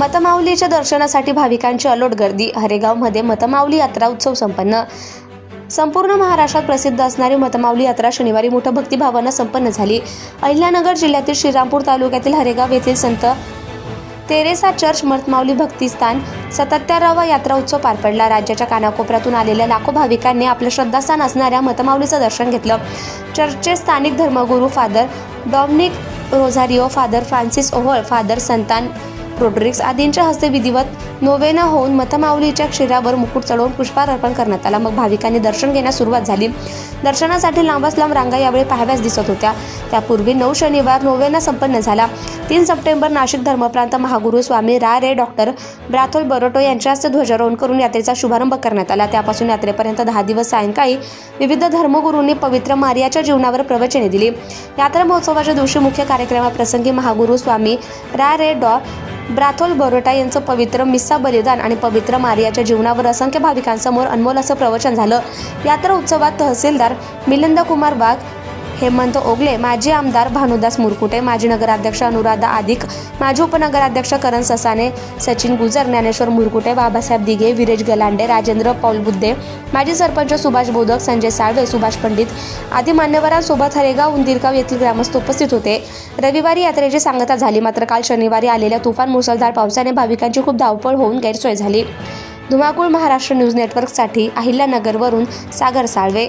मतमाऊलीच्या दर्शनासाठी भाविकांची अलोट गर्दी. हरेगावमध्ये मतमाऊली यात्रा उत्सव संपन्न. संपूर्ण महाराष्ट्रात प्रसिद्ध असणारी मतमाऊली यात्रा शनिवारी मोठ्या भक्तिभावानं संपन्न झाली. अहिल्यानगर जिल्ह्यातील श्रीरामपूर तालुक्यातील हरेगाव येथील संत तेरेसा चर्च मतमाऊली भक्तिस्थान सतत्यारावा यात्रा उत्सव पार पडला. राज्याच्या कानाकोपऱ्यातून आलेल्या लाखो भाविकांनी आपलं श्रद्धास्थान असणाऱ्या मतमाऊलीचं दर्शन घेतलं. चर्चचे स्थानिक धर्मगुरू father Dominic Rozario father Francis Ohol father Santan Rodrigues आदींच्या हस्ते विधिवत नोवेना होऊन मतमाऊलीच्या क्षीरावर मुकुट चढवून पुष्पार अर्पण करण्यात आला. मग भाविकांनी दर्शन घेण्यास सुरुवात झाली. दर्शनासाठी लांबच लांब रांगा यावेळी पाहाव्यास दिसत होत्या. त्यापूर्वी नऊ शनिवार नोवेना संपन्न झाला. तीन सप्टेंबर नाशिक धर्मप्रांत महागुरू स्वामी रा रे डॉक्टर ब्राथोल बरोटो यांच्या हस्ते ध्वजारोहण करून यात्रेचा शुभारंभ करण्यात आला. त्यापासून यात्रेपर्यंत दहा दिवस सायंकाळी विविध धर्मगुरूंनी पवित्र मारियाच्या जीवनावर प्रवचने दिली. यात्रा महोत्सवाच्या दिवशी मुख्य कार्यक्रमाप्रसंगी महागुरू स्वामी रा रे डॉ ब्राथोल बरोटा यांचं पवित्र मिस्सा बलिदान आणि पवित्र मारियाच्या जीवनावर असंख्य भाविकांसमोर अनमोल असं प्रवचन झालं. यात्रा उत्सवात तहसीलदार मिलिंद कुमार वाघ हेमंत ओगले माजी आमदार भानुदास मुरकुटे माजी नगराध्यक्ष अनुराधा आदिक माजी उपनगराध्यक्ष करण ससाने सचिन गुजर ज्ञानेश्वर मुरकुटे बाबासाहेब दिघे विरेश गलांडे राजेंद्र पौल बुद्धे माजी सरपंच सुभाष बोधक संजय साळवे सुभाष पंडित आदी मान्यवरांसोबत हरेगाव उंदिरगाव येथील ग्रामस्थ उपस्थित होते. रविवारी यात्रेची सांगता झाली मात्र काल शनिवारी आलेल्या तुफान मुसळधार पावसाने भाविकांची खूप धावपळ होऊन गैरसोय झाली. धुमाकूळ महाराष्ट्र न्यूज नेटवर्कसाठी अहिल्यानगरवरून सागर साळवे.